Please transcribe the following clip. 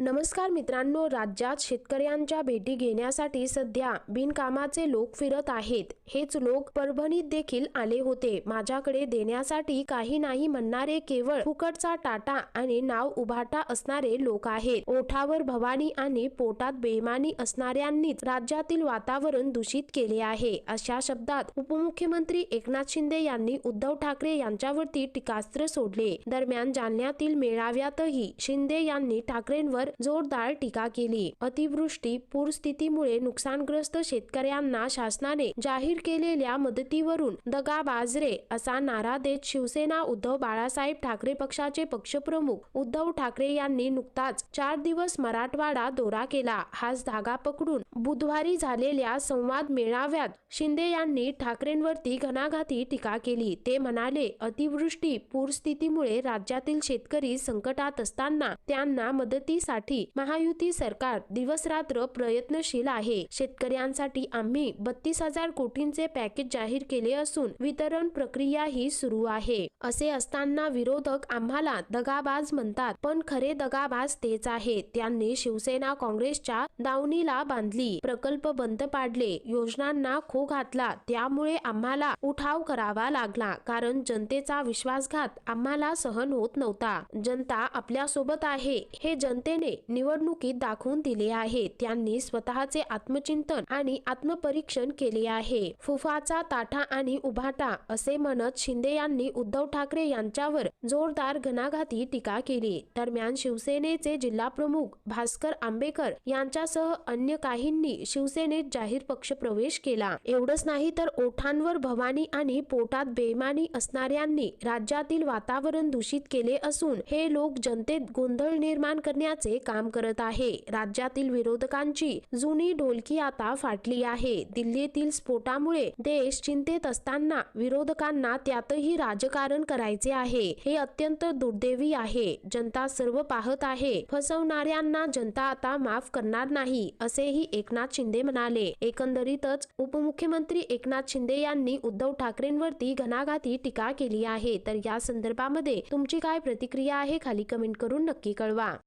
नमस्कार मित्रांनो राज्यात शेतकऱ्यांच्या भेटी घेण्यासाठी सध्या बिनकामाचे लोक फिरत आहेत. हेच लोक परभणीत देखील आले होते. माझ्याकडे देण्यासाठी काही नाही म्हणणारे केवळ फुकटचा टाटा आणि नाव उभाटा असणारे लोक आहेत. ओठावर भवानी आणि पोटात बेमानी असणाऱ्यांनीच राज्यातील वातावरण दूषित केले आहे. अशा शब्दात उपमुख्यमंत्री एकनाथ शिंदे यांनी उद्धव ठाकरे यांच्यावरती टीकास्त्र सोडले. दरम्यान जालन्यातील मेळाव्यातही शिंदे यांनी ठाकरेंवर जोरदार टीका केली. अतिवृष्टी पूरस्थितीमुळे नुकसानग्रस्त शेतकऱ्यांना शासनाने जाहीर केलेल्या मदतीवरून दगाबाजरे असा नारा देत शिवसेना उद्धव बाळासाहेब ठाकरे पक्षाचे पक्षप्रमुख उद्धव ठाकरे यांनी नुकताच चार दिवस मराठवाडा दौरा केला. हाच धागा पकडून बुधवारी झालेल्या संवाद मेळाव्यात शिंदे यांनी ठाकरेंवरती घणाघाती टीका केली. ते म्हणाले अतिवृष्टी पूरस्थितीमुळे राज्यातील शेतकरी संकटात असताना त्यांना मदतीसाठी महायुती सरकार दिवसरात्र प्रयत्नशील आहे. शेतकऱ्यांसाठी आम्ही बत्तीस हजार कोटींचे पॅकेज जाहीर केले असून वितरण प्रक्रिया ही सुरू आहे. असे असताना विरोधक आम्हाला दगाबाज म्हणतात पण खरे दगाबाज तेच आहेत. त्यांनी शिवसेना काँग्रेसच्या दावणीला बांधली प्रकल्प बंद पाडले योजनांना खो घातला त्यामुळे आम्हाला उठाव करावा लागला. कारण जनतेचा विश्वासघात आम्हाला सहन होत नव्हता. जनता आपल्यासोबत आहे हे जनतेने निवडणुकीत दाखवून दिले आहे. त्यांनी स्वतःचे आत्मचिंतन आणि आत्मपरीक्षण केले आहे. फुफाचा ताठा आणि उभाटा असे म्हणत शिंदे यांनी उद्धव ठाकरे यांच्यावर जोरदार घणाघाती टीका केली. दरम्यान शिवसेनेचे जिल्हा प्रमुख भास्कर आंबेकर यांच्यासह अन्य काहींनी शिवसेनेत जाहीर पक्ष प्रवेश केला. एवढंच नाही तर ओठांवर भवानी आणि पोटात बेमानी असणाऱ्यांनी राज्यातील वातावरण दूषित केले असून हे लोक जनतेत गोंधळ निर्माण करण्याचे करण्याचे काम करत आहे. राज्यातील विरोधकांची जुनी ढोलकी आता फाटली आहे. दिल्लीतील स्फोटामुळे देश चिंतेत असताना विरोधकांना त्यातही राजकारण करायचे आहे. हे अत्यंत दुर्दैवी आहे. जनता सर्व पाहत आहे. फसवणाऱ्यांना जनता आता माफ करणार नाही असेही एकनाथ शिंदे म्हणाले. एकंदरीतच उपमुख्यमंत्री एकनाथ शिंदे यांनी उद्धव ठाकरेंवरती घणाघाती टीका केली आहे. तर या संदर्भामध्ये तुमची काय प्रतिक्रिया आहे? खाली कमेंट करून नक्की कळवा.